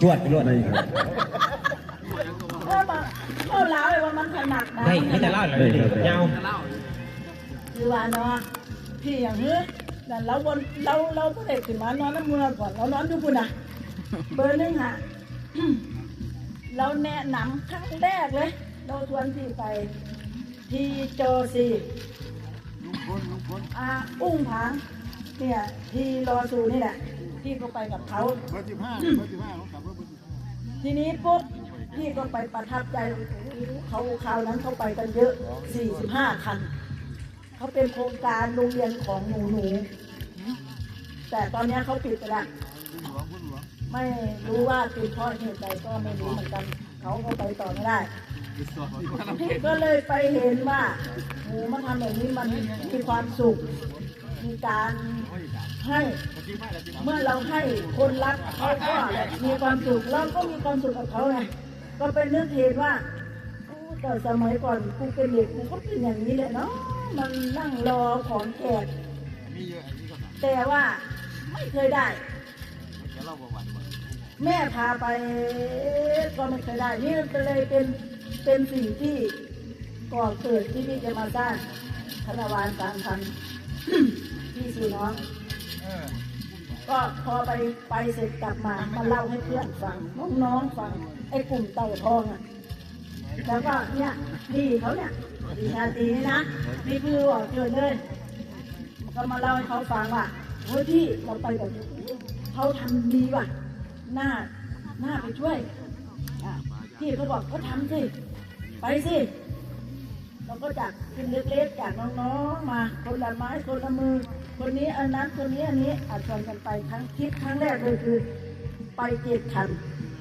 จวดไปรวดได้ครับเออมาเข้าเล้าเลยว่ามันถนัดนะได้ไม่จะเล่าเหรอได้ครับยาวคือว่าเนาะพี่อย่างนี้แต่เราบนเราเราก็เด็กขึ้นมานอนน้ำมือก่อนเรานอนดูปุ่นนะเบอร์หนึ่งฮะเราแนะนำครั้งแรกเลย เราชวนพี่ไปที่โจซีอาอุ้งผางเนี่ยที่รอสูนี่แหละ พี่ก็ไปกับเขาทีนี้ปุ๊บพี่ก็ไปประทับใจเขาคราวนั้นเขาไปกันเยอะ 45 คัน เขาเป็นโครงการโรงเรียนของหนูหนูๆแต่ตอนนี้เขาปิดไปแล้วไม่รู้ว่าปิดเพราะเหตุใดก็ไม่รู้เหมือนกัน เขาก็ไปต่อไม่ได้พี่ก็เลยไปเห็นว่าโหมาทำแบบนี้มันมีความสุข มีการ ให้เมื่อเราให้คนรักเขาก็มีความสุขเราก็มีความสุขกับเขาไงก็เป็นนึกเห็นว่าแต่สมัยก่อนกูเป็นเด็กกูก็เป็นอย่างนี้แหละเนาะมันนั่งรอของแขกแต่ว่าไม่เคยได้แม่พาไปก็ไม่เคยได้ นี่ก็เลยเป็นเป็นสิ่งที่ก่อเกิดที่พี่จะมาสร้างธนวานสามพันพี่สี่น้อง ก็พอไปไปเสร็จกลับมามาเล่าให้เพื่อนฟังน้องๆฟังไอ้กลุ่มเต่าทองอะแล้วก็เนี่ยดีเขาเนี่ยดีชาตีนี่นะนี่คือว่าเกิดเลยก็มาเล่าให้เขาฟังว่าเฮ้ยพี่เราไปแบบนี้เขาทำดีว่ะหน้าหน้าไปช่วยพี่เขาบอกเขาทำสิไปสิเราก็จากขึ้นเล็กๆจากน้องๆมา คนละไม้คนละมือ คนนี้อันนั้นคนนี้อันนี้อัดชวนกันไปครั้งทริปครั้งแรกเลยคือไปเจ็ดคัน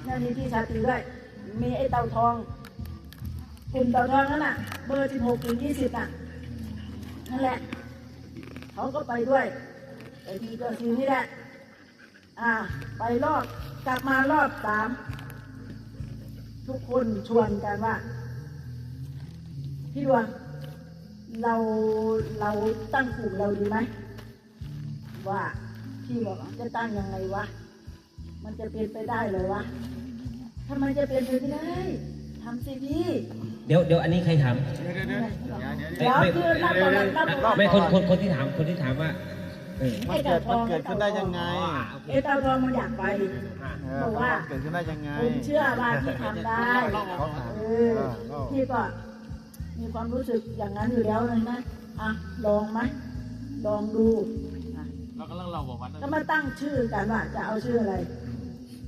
นั่นนี่ที่ชาตรีด้วยมีไอ้เตาทองกลุ่มเตาทองนั่นน่ะ เบอร์สิบหกถึงยี่สิบน่ะนั่นแหละเขาก็ไปด้วยไปทีตัวซีนี่แหละอ่า ไปรอบกลับมารอบสามทุกคนชวนกันว่า พี่ดวงเราเราตั้งกลุ่มเราดีไหม ว่าพี่บอกว่าจะตั้งยังไงวะ มันจะเป็นไปได้เลยวะทำไมจะเป็นไปไม่ได้ทำสิพี่เดี๋ยวเดี๋ยวอันนี้ใครถามเดี๋ยวคือรับก่อนรับก่อนไม่คนคนคนที่ถามคนที่ถามว่าเออไอ้เต่าทองมันเกิดขึ้นได้ยังไงไอ้เต่าทองมันอยากไปเออบอกว่าเกิดขึ้นได้ยังไงผมเชื่อว่าพี่ทำได้เออพี่ก็มีความรู้สึกอย่างนั้นอยู่แล้วเลยนะอะลองไหมลองดูอะ เรากำลังเราบอกว่าก็มาตั้งชื่อกันว่าจะเอาชื่ออะไร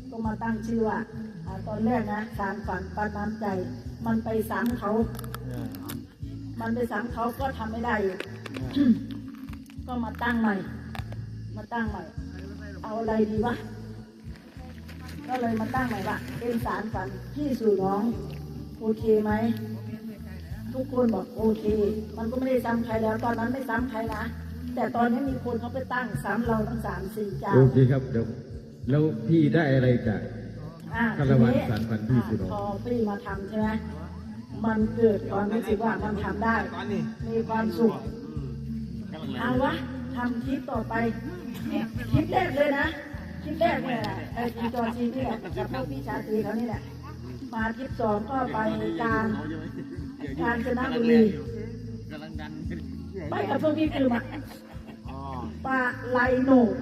ก็มาตั้งชื่อว่าอ่าตอนแรกนะสารฝันปันน้ำใจ มันไปซ้ำเขามันไปซ้ำเขาก็ทำไม่ได้อยู่ก็มาตั้งใหม่ มาตั้งใหม่ เอาอะไรดีวะก็เลยมาตั้งใหม่ว่าเป็นสารฝันพี่สู่น้อง โอเคไหมทุกคนบอกโอเค มันก็ไม่ได้ซ้ำใครแล้ว ตอนนั้นไม่ซ้ำใครนะ แต่ตอนนี้มีคนเขาไปตั้งซ้ำเราทั้งสามสี่เจ้าโอเคครับเดี๋ยวแล้วพี่ได้อะไรจาก อะคารวะทีนี้สารฝันพี่สู่น้องพอพี่มาทำใช่ไหมมันเกิดความรู้สึกว่ามันทำได้ มีความสุขเอาวะทำคลิปต่อไปคลิปแรกเลยนะคลิปแรกเนี่ยไอ้ทีจอจีนี่แหละกับพวกพี่ชาตรีเขานี่แหละมาคลิปสองก็ไปการการชนะบุรีกำลังดันไปกับพวกพี่คือมาอ๋อ ปลาไลโหนก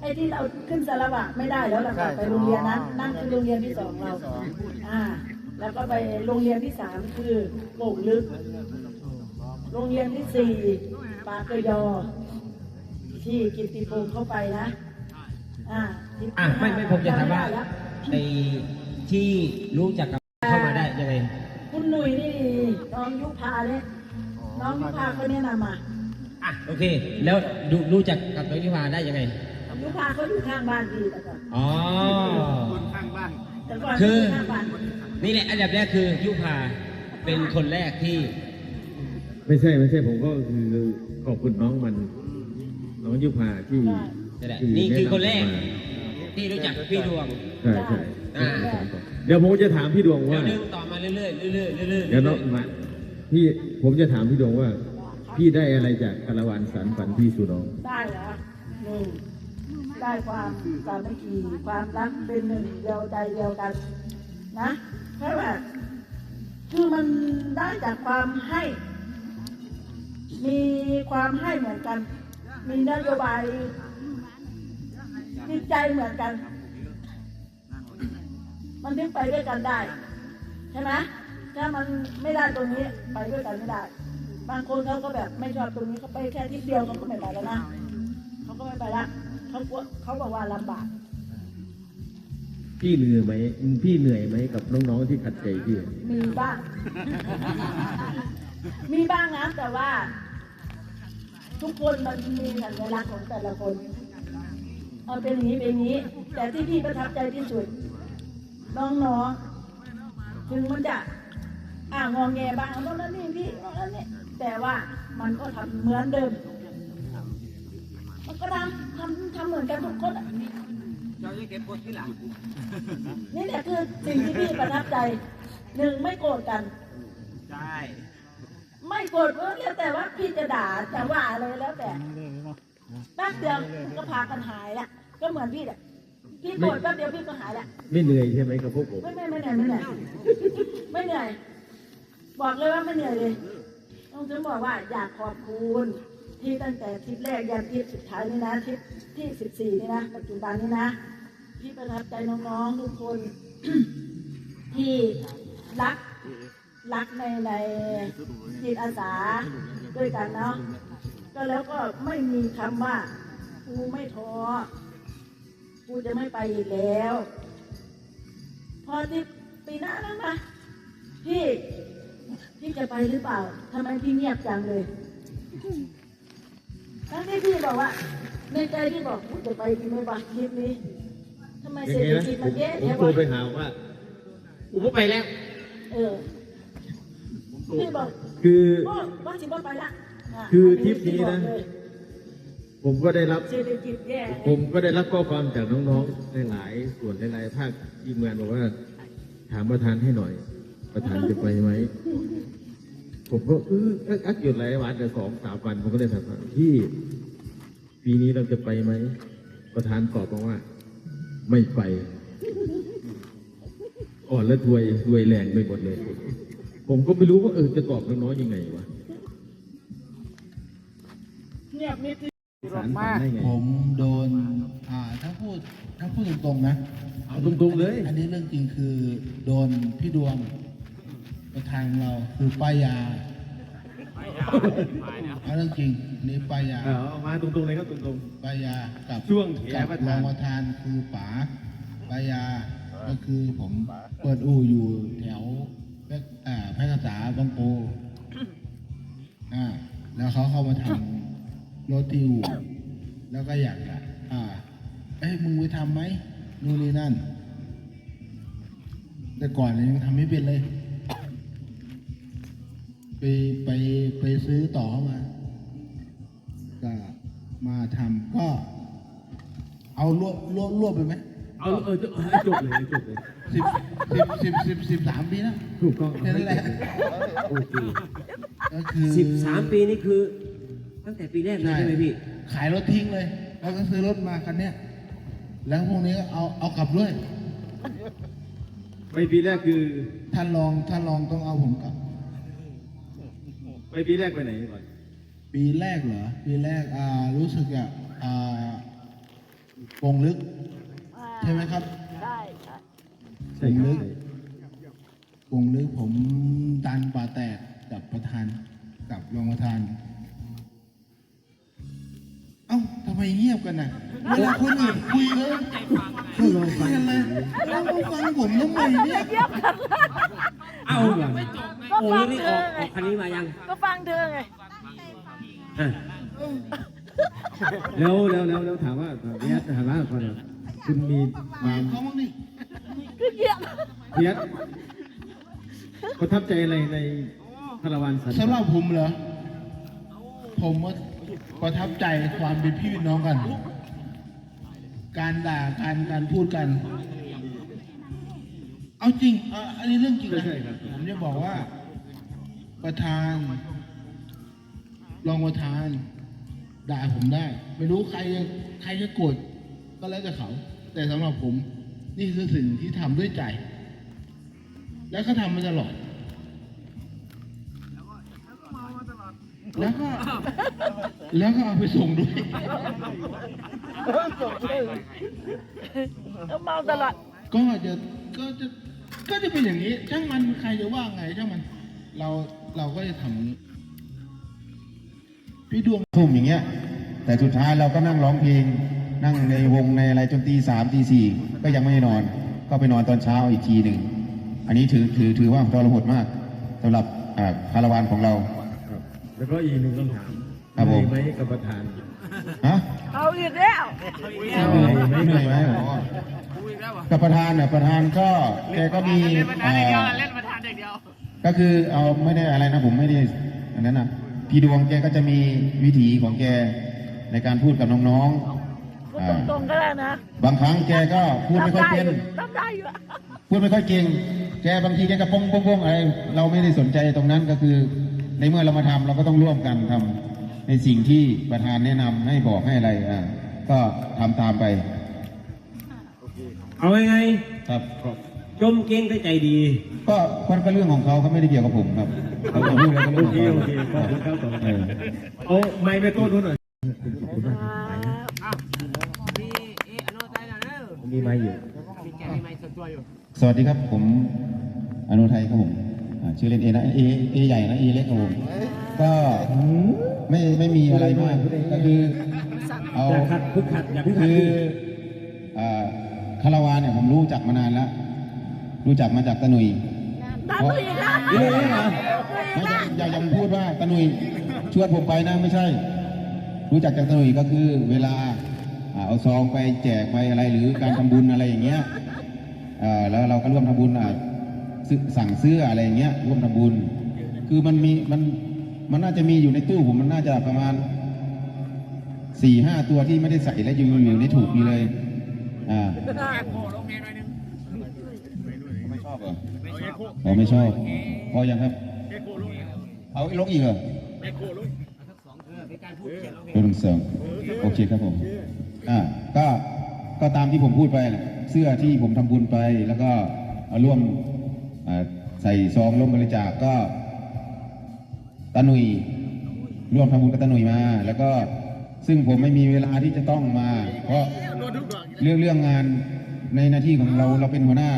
ไอ้ที่เราขึ้นสารวะไม่ได้แล้วเรากลับไปโรงเรียนนั้นนั่นคือโรงเรียนที่สองเราอ่า แล้วก็ไปโรงเรียนที่สามคือโป่งลึก โรงเรียนที่สี่ปากเกยอ ที่กิตติพงศ์เข้าไปนะ อ่าที่อะไม่ไม่ผมจะถามว่าจำไได้แล้วในที่รู้จักกับเข้ามาได้ยังไงคุณหนุ่ยนี่น้องยุพาเนี่ยน้องยุพาเขาแนะนำมา อะโอเค แล้วดูรู้จักกับน้องนิพาได้ยังไงยุพาเขาอยู่ข้างบ้านพี่แต่ก่อนอ๋อ คนข้างบ้านแต่ก่อนคือเขายู่ข้างบ้านนี่แหละอันดับแรกคือยุพาเป็นคนแรกที่ไม่ใช่ไม่ใช่ผมก็คือขอบคุณน้องมัน น้องยุพาที่นี่แหละที่นี่คือคนแรกะำมาที่รู้จักพี่ดวง ใช่ใช่อ่า เดี๋ยวผมจะถามพี่ดวงเดี๋ยว่าวนึงต่อมาเรื่อยๆเรื่อยๆเรื่อยๆเดี๋ยวน้องมาพี่ผมจะถามพี่ดวงว่า พี่ได้อะไรจากคาราวานสารฝันพี่สู่น้องได้เหรอหนึ่งได้ความสามัคคีความรักเป็นหนึ่งเดียวใจเดียวกัน นะเพราะว่าคือมันได้จากความให้ มีความให้เหมือนกัน มีนโยบายจิตใจเหมือนกัน มันถึงไปด้วยกันได้ ใช่ไหมถ้ามันไม่ได้ตรงนี้ไปด้วยกันไม่ได้ บางคนเขาก็แบบไม่ชอบตรงนี้เขาไปแค่ทิศเดียวเขาก็ไม่ไปแล้วนะเขาก็ไม่ไปละเขากลัวเขาบอกว่าลำบาก พี่เหนื่อยไหมพี่เหนื่อยไหมกับน้องๆที่ขัดใจพี่มีบ้าง มีบ้างนะแต่ว่า ทุกคนมันมีสัญลักษณ์ของแต่ละคนเอาเป็นอย่างนี้เป็นอย่างนี้ แต่ที่พี่ประทับใจที่สุด น้องๆถึงมันจะอ่างองแงบ้างโน่นนั่นนี่พี่โน่นนั่นนี่ แต่ว่ามันก็ทำเหมือนเดิม มันก็ทำทำทำเหมือนกันทุกคนอะเราจะเก็บกดที่หลังนี่แหละคือสิ่งที่พี่ประทับใจหนึ่งไม่โกรธกันใช่ไม่โกรธเพื่อแล้วแต่ว่าพี่จะด่าจะว่าอะไรแล้วแต่แป๊บเดียวก็พากันหายละก็เหมือนพี่แหละพี่โกรธแป๊บเดียวพี่ก็หายละไม่เหนื่อยใช่ไหมกับพวกผมไม่ไม่ไม่เหนื่อยไม่เหนื่อยไม่เหนื่อยบอกเลยว่าไม่เหนื่อยเลย ต้องจะบอกว่าอยากขอบคุณที่ตั้งแต่ทริปแรกยันทริปสุดท้ายนี่นะทริปที่สิบสี่นี่นะปัจจุบันนี่นะพี่ประทับใจน้องๆทุกคนที่รักรักในในจิตอาสาด้วยกันเนาะก็แล้วก็ไม่มีคำว่ากูไม่ท้อกูจะไม่ไปอีกแล้ว พอที่ปีหน้าแล้วนะพี่ พี่จะไปหรือเปล่าทำไมพี่เงียบจังเลยทั้งที่พี่บอกว่าในใจพี่บอกกูจะไปดีไหมวะทริปนี้ทำไมยัเศงรษไงฐนะกิจผมันมแย่ผมแย่โทรไปวะหาว่าอูก็ไปแล้ว เออพี่บอกคือ โอ้ว่าสิบ่ไปละะคือทริปนี้นะบอกเลยผมก็ได้รับ เศรษฐกิจแย่ผมก็ได้รับข้อความจากน้องๆหลายๆส่วนหลายๆภาคทีมงานบอกว่า ถามประธานให้หน่อย ประธานจะไปไหม ผมก็เอออักหยุดหลายวันแต่สองสามวันผมก็เลยถามว่าพี่ ปีนี้เราจะไปไหม ประธานตอบมาว่า ไม่ไป อ่อนและถวยถวยแรงไปหมดเลย ผมก็ไม่รู้ว่าเออจะตอบน้องยังไงวะเงียบนิดนึงสารฝันได้ไงผมโดนอ่าถ้าพูดถ้าพูดตรงๆนะ เอาตรงๆเลย อันนี้เรื่องจริงคือโดนพี่ดวง ประธานเราคือป้ายาเอาเรื่องจริงอันนี่ป้ายาเอาเอามาตรงๆเลยครับตรงป้ายากับช่วงแขกับประรธานองประธานคือป๋าป้ายาก็คือผมเปิดอู่อยู่แถวแพร่อ่าแพร่กษาบางโปอ่าแล้วเขาเข้ามาทำรถที่อู่แล้วก็อยากจะอ่าเอ้ยมึงไปทำไหมนู่นนี่นั่น แต่ก่อนเนี่ยยังทำไม่เป็นเลย ไปไปไปซื้อต่อเข้ามา ก็มาทำก็ เอารวบรวบรวบไปไหมๆเอาเออจะให้จบเลยให้จบเลยสิบสิบสิบสิบสิบสามปีนะถูกต้องแค่นั้นแหละโอเคก็คือสิบสามปีนี่คือ ตั้งแต่ปีแรกเลยใช่ไหมพี่ ขายรถทิ้งเลย แล้วก็ซื้อรถมาคันเนี้ยแล้วพวกนี้ก็เอาเอากลับด้วย ไปปีแรกคือ ท่านลองท่านลองต้องเอาผมกลับ ไปปีแรกไปไหนก่อนปีแรกเหรอ ปีแรกอ่ารู้สึกอะอ่าปงลึก ใช่ไหมครับ ได้ใช่ใช่ผมคลึรับกปงลึกผมดันป่าแตกกับประธานกับรองประธาน เอ้าทำไมเงียบกันน่ะเวลาคนอื่นคุยเลยก็ลองฟังกันเลยแล้วมาฟังผมทำไมเนี่ย เอา โอ้นี่ออกออกคันนี้มายังก็ฟังเธอไง อะแล้วแล้วแล้วแล้วถามว่าเพียรถามว่าก่อนนะคุณมีความเขาบ้างดิก็เยี่ยมเพียรประทับใจอะไรในคาราวานสันสำหรับผมเหรอ ผมว่าประทับใจความเป็นพี่เป็นน้องกัน การด่าการการพูดกัน เอาจริงเอ่ออันนี้เรื่องจริงนะใช่ครับผมจะบอกว่า ประธาน รองประธาน ด่าผมได้ ไม่รู้ใครจะใครจะโกรธก็แล้วแต่เขา แต่สำหรับผมนี่คือสิ่งที่ทำด้วยใจ แล้วก็ทำมาตลอด แล้วก็ แล้วก็เอาไปส่งด้วยต้องเมาตลอด ก็จะก็จะก็จะเป็นอย่างนี้ ช่างมันใครจะว่าไงช่างมัน เรา เราก็จะทำอย่างนี้พี่ดวงทุ่มอย่างเงี้ย แต่สุดท้ายเราก็นั่งร้องเพลง นั่งในวงในอะไรจนตีสามตีสี่ก็ยังไม่ได้นอน ก็ไปนอนตอนเช้าอีกทีหนึ่ง อันนี้ถือถือถือว่าทรหดมากสำหรับอ่าคาราวานของเราครับแล้วก็อีกหนึ่งคำถามครับผมเหนื่อยไหมกับประธานฮะเอาอีกแล้วเหนื่อยไหมเหนื่อยไหมอ๋อกับประธานเนี่ยประธานก็แกก็มีอ่า ก็คือเอาไม่ได้อะไรนะผมไม่ได้อันนั้นนะพี่ดวงแกก็จะมีวิถีของแกในการพูดกับน้องๆพูดอ่าตรงๆก็ได้นะบางครั้งแกก็พูดไม่ค่อยเป็น ทำได้อยู่อะพูดไม่ค่อยเก่ง แกบางทีแกก็ปงปงปงอะไร เราไม่ได้สนใจตรงนั้นก็คือ ในเมื่อเรามาทำเราก็ต้องร่วมกันทำในสิ่งที่ประธานแนะนำให้บอกให้อะไรอ่าก็ทำตามไปเอาไงไงครับ จมเก่งแต่ใจดี ก็มันก็เรื่องของเขาเขาไม่ได้เกี่ยวกับผมครับเขาจะพูดอะไรก็โอเรื่องของเคเขาโอเคขอบคุณครับขอบคุณเออเอาไม้ไปโต้นนู้นหน่อยมีเออโนไทยนะเด้อผมมีไม้อยู่มีแกมีไม้ส่วนตัวอยู่สวัสดีครับผมอนุไทยครับผมอ่าชื่อเล่นเอนะเอเอใหญ่นะเอเล็กครับผมก็ไม่ไม่มีอะไรมากก็คือเอาอย่าขัดพึกขัดอย่าพึกขัดคืออ่าคาราวานเนี่ยผมรู้จักมานานแล้ว รู้จักมาจากตะหนุยตามตัวอีกนะนี่เลยเหรอไม่อย่าอย่าอย่ามาพูดว่าตะหนุยชวนผมไปนะไม่ใช่ รู้จักจากตะหนุยก็คือเวลาอ่าเอาซองไปแจกไปอะไรหรือการทำบุญอะไรอย่างเงี้ยอ่าแล้วเราก็ร่วมทำบุญอ่าซื้อสั่งเสื้ออะไรอย่างเงี้ยร่วมทำบุญ คือมันมีมันมันน่าจะมีอยู่ในตู้ผมมันน่าจะประมาณสี่ห้าตัวที่ไม่ได้ใส่และอยู่อยู่ในถุงนี้เลย อ่าไม่ช อบเหรออ๋อไม่ชอบพอยังครับ เอาลงอีกเหรอลงสองโอเคครับผมอ่าก็ก็ตามที่ผมพูดไปแหละเสื้อที่ผมทำบุญไปแล้วก็เอาร่วมอ่าใส่ซองร่วมบริจาคก็ตาหนุยร่วมทำบุญกับตาหนุยมา แล้วก็ซึ่งผมไม่มีเวลาที่จะต้องมา เพราะเรื่องเรื่องงานในหน้าที่ของเราเราเป็นหัวหน้า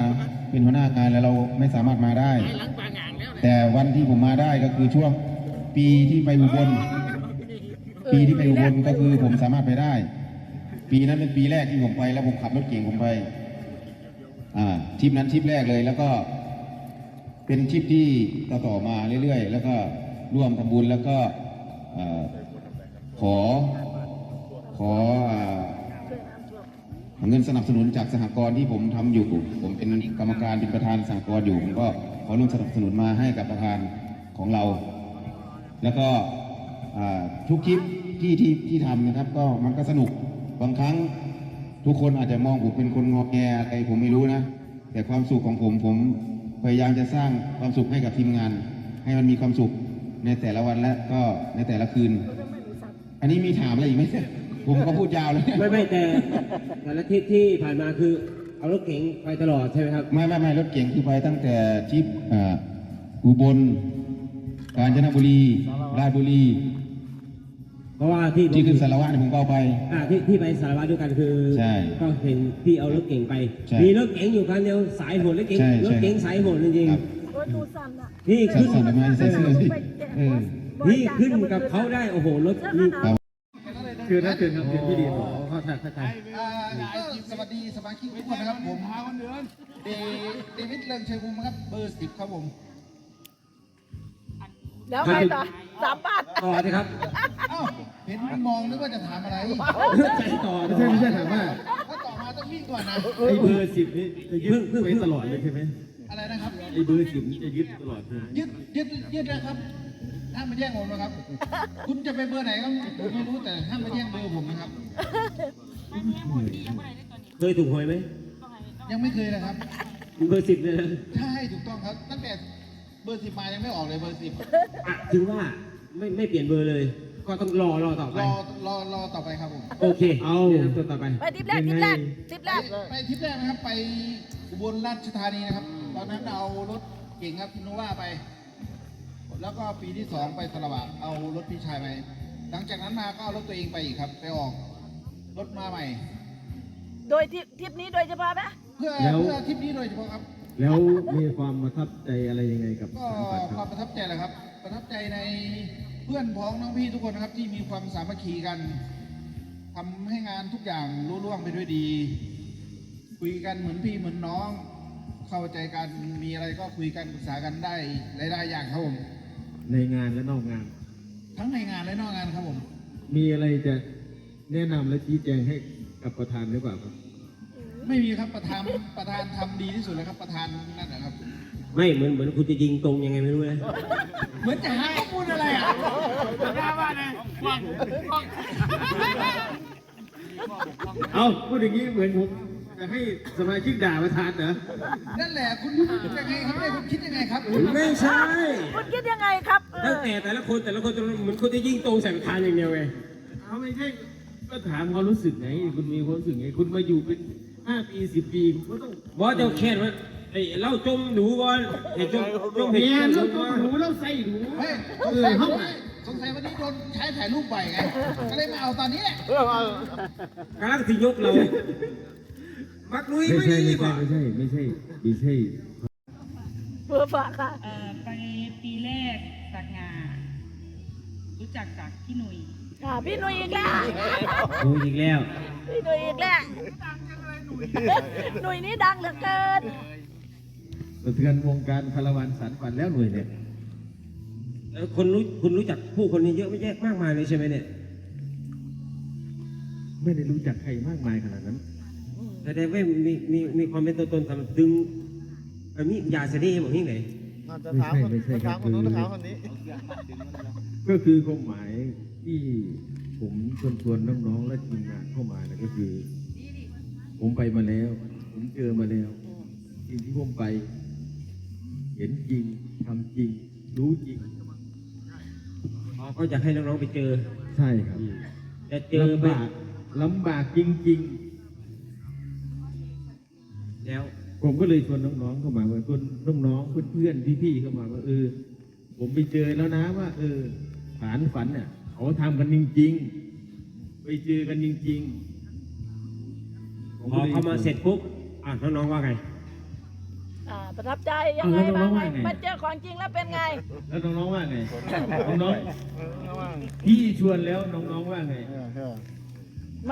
เป็นหัวหน้างานแล้วเราไม่สามารถมาได้ แต่วันที่ผมมาได้ก็คือช่วงปีที่ไปอุบลปีที่ไปอุบลก็คือผมสามารถไปได้ ปีนั้นเป็นปีแรกที่ผมไป แล้วผมขับรถเก่งผมไปอ่าทริปนั้นทริปแรกเลย แล้วก็เป็นทริปที่ต่อต่อมาเรื่อยๆ แล้วก็ร่วมทำบุญแล้วก็เอ่อขอขออ่า เงินสนับสนุนจากสหกรณ์ที่ผมทำอยู่ ผมเป็นกรรมการเป็นประธานสหกรณ์อยู่ผมก็ขอร่วมสนับสนุนมาให้กับประธานของเรา แล้วก็ทุกคลิปที่ที่ที่ทำนะครับ ก็มันก็สนุกบางครั้งทุกคนอาจจะมองผมเป็นคนงอแงอะไรผมไม่รู้นะ แต่ความสุขของผมผมพยายามจะสร้างความสุขให้กับทีมงาน ให้มันมีความสุขในแต่ละวันและก็ในแต่ละคืน อันนี้มีถามอะไรอีกไหม ผมก็พูดยาวเลยไม่ไม่แต่แต่ละทริปที่ผ่านมาคือเอารถเก๋งไปตลอดใช่ไหมครับ ไม่ไม่ไม่รถเก่งคือไปตั้งแต่ทริปอ่าอุบลกาญจนบุรีราชบุรี เพราะว่าที่ผมที่ขึ้นสารวัตรเนี่ยผมก็เอาไป อ่าที่ที่ไปสารวัตรด้วยกันคือใช่ก็เห็นพี่เอารถเก๋งไป ใช่มีรถเก๋งอยู่คันเดียวสายโหดรถเก๋งใช่รถเก๋งสายโหดจริงครับโอ้ยดูสั่นอะๆนี่สั่ขึ้นนสั่นทำไมใส่เสื้อสิเออ นี่ขึ้นกับเขาได้โอ้โหรถนี่ครับ คือนั่นคือครับคือพี่ดีขอเข้าใจเข้าใจอ่าก็สวัสดีสมาชิกทุกคนนะครับผมเดเดวิดเลิงชัยภูมิครับเบอร์สิบครับผมแล้วไปต่อสามบาทต่อสิครับเอ้าเห็นมองนึกว่าจะถามอะไรใจต่อไม่ใช่ไม่ใช่ถามว่าถ้าต่อมาต้องวิ่งก่อนนะไอ้เบอร์สิบนี่จะยึดไว้ตลอดเลยใช่ไหมอะไรนะครับไอ้เบอร์สิบนี่จะยึดตลอดเลยยึดยึดยึดนะครับ ห้ามมาแย่งผมนะครับ คุณจะไปเบอร์ไหนก็ผมไม่รู้แต่ห้ามมาแย่งเบอร์ผมนะครับเคยถูกหวยไหมยังไม่เคยนะครับ เบอร์สิบเลยนะใช่ถูกต้องครับ ตั้งแต่เบอร์สิบมายังไม่ออกเลยเบอร์สิบอะถึงว่าไม่ไม่เปลี่ยนเบอร์เลย ก็ต้องรอรอต่อไปรอรอรอต่อไปครับผมโอเคเอาตัวต่อไปไปทริปแรกทริปแรกทริปแรกไปทริปแรกนะครับไปอุบลราชธานีนะครับ ตอนนั้นเอารถเก่งครับอินโนวาไป แล้วก็ปีที่สองไปสระบะเอารถพี่ชายไป หลังจากนั้นมาก็เอารถตัวเองไปอีกครับ ไปออกรถมาใหม่ โดยทริปทริปนี้โดยเฉพาะไหมเพื่อแล้ว เพื่อทริปนี้โดยเฉพาะครับ แล้วมีความประทับใจอะไรยังไงกับก็สารฝันคครัวามบ ประทับใจแหละครับ ประทับใจในเพื่อนพ้องน้องพี่ทุกคนนะครับที่มีความสามัคคีกันทำให้งานทุกอย่างรุ่ล่วงไปด้วยดี คุยกันเหมือนพี่เหมือนน้อง เข้าใจกันมีอะไรก็คุยกันปรึกษากันได้หลายๆอย่างครับผม ในงานและนอกงาน ทั้งในงานและนอกงานครับผม มีอะไรจะแนะนำและชี้แจงให้กับประธานหรือเปล่าครับ ไม่มีครับประธานประธานทำดีที่สุดเลยครับประธานนั่นนะครับ ไม่เหมือนเหมือนคุณจะยิงตรงยังไงไม่รู้เลยเหมือนจะหาข้อมูลอะไรอะเอาพูดอย่างนี้เหมือนผม จะให้สมาชิกด่าประธานเหรอ นั่นแหละคุณยังไงครับเนี่ยคุณคิดยังไงครับไม่ใช่คุณคิดยังไงครับเอตั้งอแต่แต่ละคนแต่ละคนเหมือนคุณจะยิงตรงใส่ประธานอย่างเดียวไงเขาไม่ใช่ก็ถามความรู้สึกไงคุณมีความรู้สึกไงคุณมาอยู่เป็นห้าปีสิบปีคุณก็ต้องบอสเจ้าแค้นว่าไอ้เล่าจมหนูก่อนไอ้จมจมเห็นเมียแค้นเราก่ต้อองนรู้แล้วใส่รู้เฮ้ยเอสงอสัยห้วัอนงนี้สงสัยวันนี้โดนใช้ถ่ายรูปบ่อยไง ก็เลยมาเอาตอนนี้แหละกำลังที่ยกเรา มักลุยไม่ไม่ใช่ดีไม่กว่าใช่ไม่ใช่ไม่ใช่ไม่ใช่เพื่อฝากค่ะ เอ่อไปปีแรกจากงา รู้จักจากพี่หนุ่ยอ่าพี่หนุ่ยอีกแล้ว โอ้อีกแล้ว พี่หนุ่ยอีกแล้วหนุ่ยนี่ดังเหลือเกิน สะเทือนวงการคาราวานสารฝันแล้วหน่วยเนี่ยเอ่อคนรู้คุณรู้จักผู้คนนี้เยอะไม่แยะมากมายเลยใช่ไหมเนี่ย ไม่ได้รู้จักใครมากมายขนาดนั้น แสดงว่ามีมีมีความเป็นตัวตนทำดึงเอันนี้ยาเสน่ห์บอกที่ไหนไม่ใช่ไม่ใช่ครับคือก็คือความหมายที่ผมชวนชวนน้องๆและทีมงานเข้ามาเนี่ยก็คือ ผมไปมาแล้ว ผมเจอมาแล้วสิ่งที่ผมไป เห็นจริงทำจริง รู้จริง อ๋อก็อยากให้น้องๆไปเจอใช่ครับแต่เจอไปลำบากลำบากจริง แล้วๆผมก็เลยชวนน้องๆเข้ามาว่าชวนน้องๆเพื่อนๆพี่ๆเข้ามาว่าเออ ผมไปเจอแล้วนะว่า เออฐานฝันเนี่ยเขาทำกันจริงๆ ไปเจอกันจริงๆพอเข้ามาเสร็จปุ๊บอะน้องๆว่าไงอ่าประทับใจยังไงบ้างไงมาเจอของจริงแล้วเป็นไง แล้วน้องๆว่าไงน้องๆพี่ชวนแล้วน้องๆว่าไง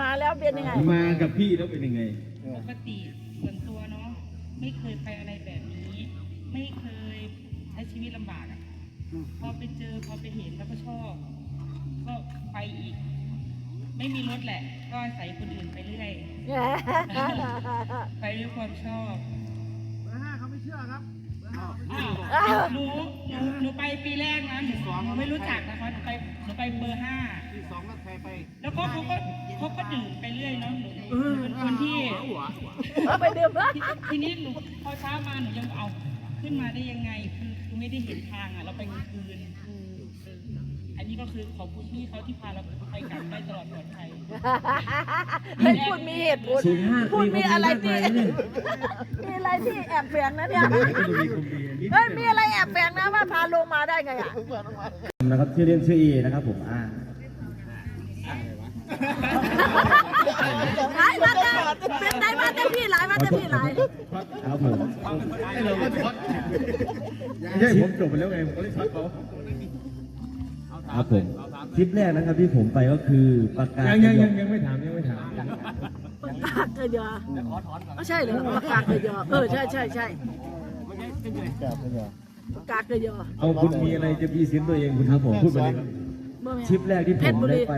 มาแล้วเป็นยังไง มากับพี่แล้วเป็นยังไงปกติ ไม่เคยไปอะไรแบบนี้ ไม่เคยใช้ชีวิตลำบากอะพอไปเจอพอไปเห็นแล้วก็ชอบ ก็ไปอีก ไม่มีรถแหละ ก็อาศัยคนอื่นไปเรื่อย ไปด้วยความชอบอ้าวหนูหนูหนูไปปีแรกนะหนูหนูไม่รู้จักนะคะหนูไปหนูไปเบอร์ห้าปีสองก็ใคร ไปแล้วก็เขาก็เขาก็ดื่มไปเรื่อยเนาะหนูหนูเป็นคนที่เอาไปดื่มละทีทีนี้หนูพอเช้ามาหนูยังเอาขึ้นมาได้ยังไงคือคือไม่ได้เห็นทางอะ เราไปกลางคืนเอออันนี้ก็คือขอบคุณพี่เขาที่พาเราไปกลับได้ตลอดปลอดภัยให้พูดมีเหตุผลศูนย์ห้าพูดมีอะไรที่มีคนดีมากมายนะเนี่ยมีอะไรที่แอบแฝงนะเนี่ยก็จะมีคนดีนิดเฮ้ยมีอะไรแอบแฝงนะว่าพาลงมาได้ไงอะนะครับชื่อเล่นชื่อเอนะครับผมอ่า หลายมาแต่เป็นได้มาแต่พี่หลายมาแต่พี่หลายครับผมให้เราก็ช็อตไม่ใช่ผมจบไปแล้วไงผมก็เลยช็อตเขาครับผมทริปแรกนะครับที่ผมไปก็คือปากกายังยังยังยังไม่ถามยังไม่ถามปากกาเกยอไม่ใช่เหรอปากกาเกยอเออใช่ใช่ใช่ปากกาเกยอเอาคุณมีอะไรจะพรีเซนต์ตัวเองคุณครับผมพูดไปเลยครับทริปแรกที่ผมได้ไป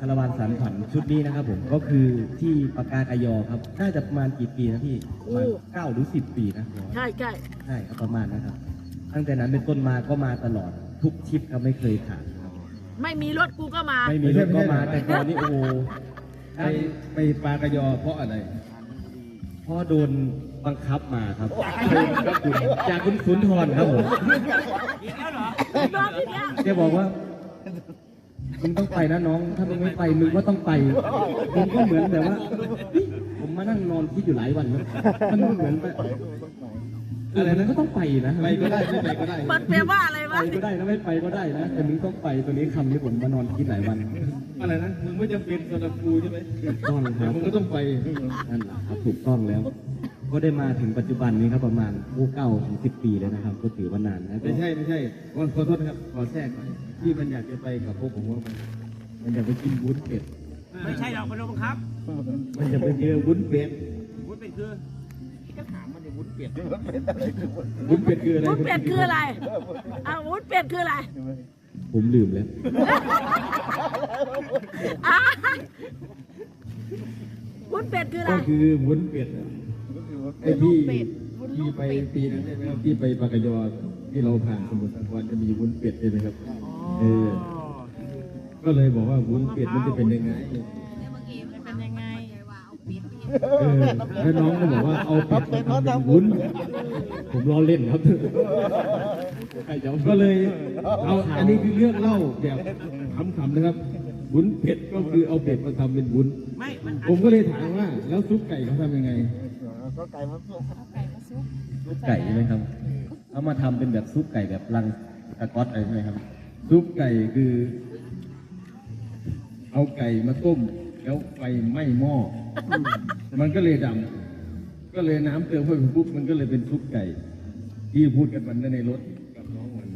คาราวานสารฝันชุดนี้นะครับผมก็คือที่ปากกากายอครับ น่าจะประมาณกี่ปีนะพี่ประมาณเก้าหรือสิบปีนะใช่ใช่ใช่ครับประมาณนะครับ ตั้งแต่นั้นเป็นต้นมาก็มาตลอดทุกทริปครับไม่เคยขาดครับไม่มีรถกูก็มา ไม่มีรถก็มาแต่ตอนนี้โอ้โหไปไปปลากระยอเพราะอะไร เพ่อโดนบังคับมาครับ จากคุณสุนทรครับผม รอบที่เนี้ยแกบอกว่า มึงต้องไปนะน้อง ถ้ามึงไม่ไปมึงก็ต้องไปผมก็เหมือนแบบว่าเฮ้ยผมมานั่งนอนคิดอยู่หลายวันนะมันเหมือนแบบอะไรนะก็ต้องไปนะไปก็ได้ไม่ไปก็ได้มันแปลว่าอะไรไปวะก็ได้นะไม่ไปก็ได้นะแต่มึงต้องไปตัวนี้คำที่ผมมานอนคิดหลายวันอะไรนะมึงไม่จำเป็นสำหรับกูใช่ไหมต้องคแต่รับมึงก็ต้องไปนั่นแหละครับถูกต้องแล้ว ก็ได้มาถึงปัจจุบันนี้ครับประมาณโอ้เก้าถึงสิบปีแล้วนะครับ ก็ถือว่านานนะไม่ใช่ไม่ใช่ขอขอโทษนะครับขอแทรกหน่อยที่มันอยากจะไปกับพวกผมว่ามันมันอยากไปกินวุ้นเป็ดไม่ใช่เราคนเราบังคับ มันจะไปเจอวุ้นเป็ดวุ้นเป็นคือวุ้นเป็ดคืออะไรวุ้นเป็ดคืออะไรอะวุ้นเป็ดคืออะไร ผมลืมแล้วอะวุ้นเป็ดคืออะไรก็คือวุ้นเป็ดอะ ไอ้ที่ที่ไปปีนั้นใช่ไหมครับที่ไปปากกยอที่เราผ่านสมุทรสาครจะมีวุ้นเป็ดใช่ไหมครับเออก็เลยบอกว่าวุ้นเป็ดมันจะเป็นยังไงเป็นยังไงเออแล้วน้องก็บอกว่าเอาเป็ดมาทำเป็นวุ้น ผมล้อเล่นครับก็เลยเอาอันนี้คือเรื่องเล่าแบบขำๆนะครับวุ้นเป็ดก็คือเอาเป็ดมาทำเป็นวุ้นไม่มันผมก็เลยถามว่า แล้วซุปไก่เขาทำยังไง ซุปไก่ใช่ไหมครับเอามาทำเป็นแบบซุปไก่แบบรังตะก๊อตอะไรใช่ไหมครับ ซุปไก่คือ เอาไก่มาต้ม แล้วไฟไหม้หม้ออมันก็เลยดำก็เลยน้ำเติมเข้าไปปุ๊บมันก็เลยเป็นซุปไก่ ที่พูดกันวันนั้นในรถกับน้องวัน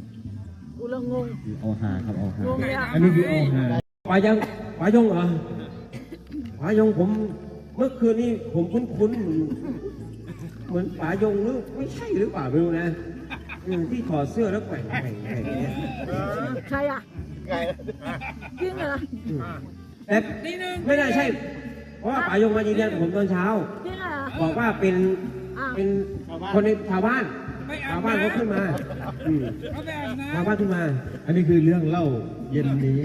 กูละงง คือเอาหาครับเอาหางงเลยอะอันนี้คือเอาหาปายังปายงเหรอปายงผม เมื่อคืนนี้ผมคุ้นๆ เหมือนปายงหรือไม่ใช่หรือเปล่าไม่รู้นะอืมที่ถอดเสื้อแล้วแกว่งแกว่งแกว่งเนี่ยใครอะจริงเหรอแต่ไม่น่าใช่ เพราะว่าปายงมายืนยันกับผมตอนเช้า จริงเหรอบอกว่าเป็นอ้าวเป็นคนในชาวบ้าน ชาวบ้านเขาขึ้นมาอืมชาวบ้านขึ้นมา อันนี้คือเรื่องเล่าเย็นนี้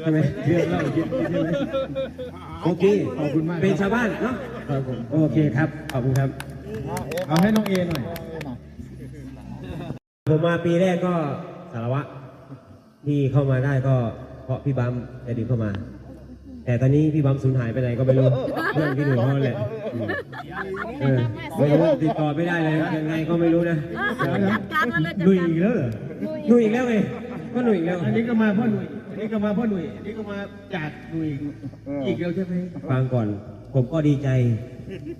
ใช่ไหมเรื่องเล่าเย็นนี้ใช่ไหมโอเคขอบคุณมากเป็นชาวบ้านเนาะครับผมโอเคครับขอบคุณครับ เอาให้น้องเอหน่อยผมมาปีแรกก็สารวัตรที่เข้ามาได้ก็เพราะพี่บัมใจดีเข้ามา แต่ตอนนี้พี่บัมสูญหายไปไหนก็ไม่รู้เพื่อนพี่หนุ่ยเขาแหละอืมเออไม่รู้ติดต่อไม่ได้เลยยังไงก็ไม่รู้นะจัดการมันเลยจัดลุยการอีกแล้วเหรอ หนุ่ยอีกแล้วไงก็หนุ่ยอีกแล้วอันนี้ก็มาพ่อหนุ่ยอันนี้ก็มาพ่อหนุ่ยอันนี้ก็มาจากหนุ่ยอีกแล้วใช่ไหมฟังก่อนผมก็ดีใจ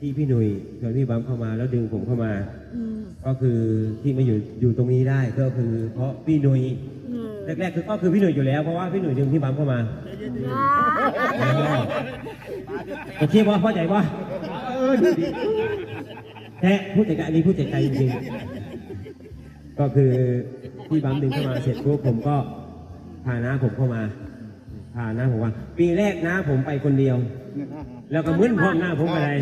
ที่พี่หนุ่ยชวนพี่บัมเข้ามาแล้วดึงผมเข้ามา อืมก็คือที่มาอยู่อยู่ตรงนี้ได้ก็คือเพราะพี่หนุ่ยอืม แรกๆคือก็คือพี่หนุ่ยอยู่แล้วเพราะว่าพี่หนุ่ยดึงพี่บัมเข้ามาโอเคป่ะเข้าใจป่ะแท้พูดใจกันอันนี้พูดใจใจจริงๆก็คือพี่บัมดึงเข้ามาเสร็จปุ๊บผมก็พาน้าผมเข้ามาพาน้าผมว่าปีแรกน้าผมไปคนเดียว แล้วก็มึนพร้อมหน้าผมไปเลย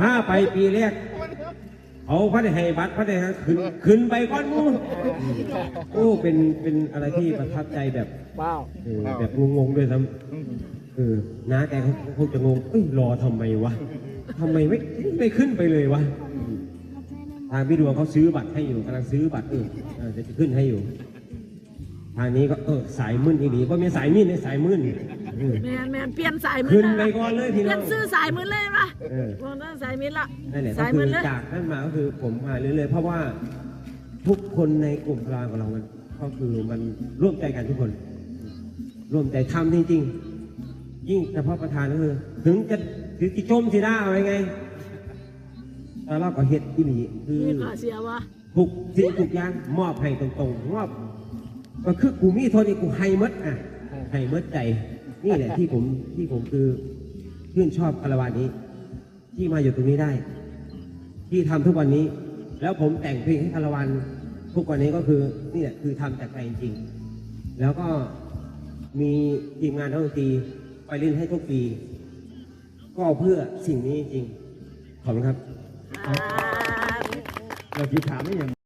ถ้าไปปีแรก เอาพระได้ให้บัตรพระได้ให้ขึ้นขึ้นไปก้อนหมูโอ้เป็นเป็นอะไรที่ประทับใจแบบเออแบบงงๆด้วยซ้ำเออน้าแกเขาคงจะงงเอ้ยรอทำไมวะทำไมไม่ไม่ขึ้นไปเลยวะทางพี่ดวงเขาซื้อบัตรให้อยู่กำลังซื้อบัตรเออเออจะขึ้นให้อยู่ ทางนี้ก็เออสายมึนอีกดีเพราะมีสายมีดในสายมึน เออ แมนแมนเปลี่ยนสายมืขึ้นละไปก่อนเลยพี่เปน้ลี่อยงนซื้อสายมือเลยปะเออ วงนั้นสายมือละนั่นแหละก็สายคืมืออเลยจากนั้นมาก็คือผมมาเรื่อยๆเพราะว่าทุกคนในกลุ่มพลาของเรามันก็คือมันร่วมใจกันทุกคน ร่วมใจทำจริงๆ ยิ่งเฉพาะประธานก็คือถึงจะถือจิจมสีด้าอะไรไงแต่เราก็เฮ็ดที่นี่คือ มีขาเสียวะทุกสิ่งทุกอย่างมอบให้ตรงๆมอบก็คือกูมีโทษนี่กูให้หมดอะให้หมดใจ นี่แหละที่ผมที่ผมคือชื่นชอบคารวานนี้ ที่มาอยู่ตรงนี้ได้ ที่ทำทุกวันนี้ แล้วผมแต่งเพลงให้คารวานทุกวันนี้ก็คือนี่แหละคือทำจากใจจริง แล้วก็มีทีมงานนักดนตรีไปเล่นให้ทุกปี ก็เพื่อสิ่งนี้จริง ขอบคุณครับเราคิดถามไม่ยัง